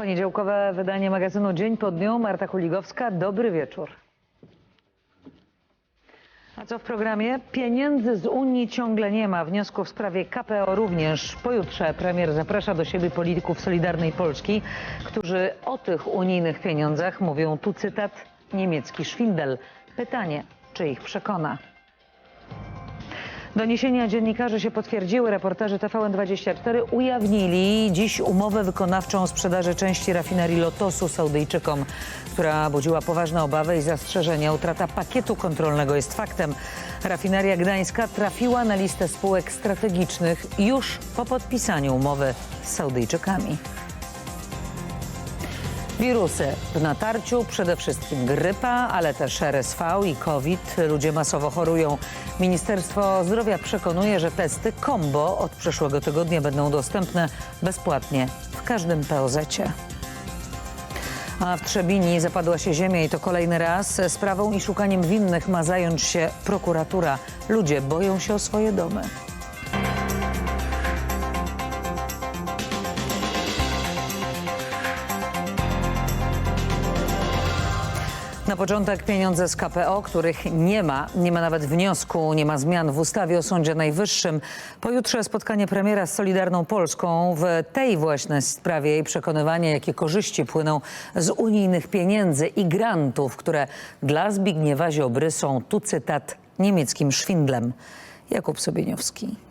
Poniedziałkowe wydanie magazynu Dzień po dniu. Marta Kuligowska, dobry wieczór. A co w programie? Pieniędzy z Unii ciągle nie ma. Wniosków w sprawie KPO również. Pojutrze premier zaprasza do siebie polityków Solidarnej Polski, którzy o tych unijnych pieniądzach mówią, tu cytat, niemiecki szwindel. Pytanie, czy ich przekona? Doniesienia dziennikarzy się potwierdziły. Reporterzy TVN24 ujawnili dziś umowę wykonawczą sprzedaży części rafinerii Lotosu Saudyjczykom, która budziła poważne obawy i zastrzeżenia. Utrata pakietu kontrolnego jest faktem. Rafineria Gdańska trafiła na listę spółek strategicznych już po podpisaniu umowy z Saudyjczykami. Wirusy w natarciu, przede wszystkim grypa, ale też RSV i COVID. Ludzie masowo chorują. Ministerstwo Zdrowia przekonuje, że testy combo od przyszłego tygodnia będą dostępne bezpłatnie w każdym POZ-cie. A w Trzebini zapadła się ziemia i to kolejny raz. Sprawą i szukaniem winnych ma zająć się prokuratura. Ludzie boją się o swoje domy. Na początek pieniądze z KPO, których nie ma, nie ma nawet wniosku, nie ma zmian w ustawie o Sądzie Najwyższym. Pojutrze spotkanie premiera z Solidarną Polską w tej właśnie sprawie i przekonywanie, jakie korzyści płyną z unijnych pieniędzy i grantów, które dla Zbigniewa Ziobry są, tu cytat, niemieckim szwindlem. Jakub Sobieniowski.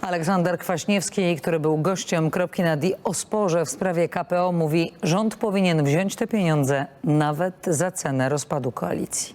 Aleksander Kwaśniewski, który był gościem kropki na D o sporze w sprawie KPO, mówi, rząd powinien wziąć te pieniądze nawet za cenę rozpadu koalicji.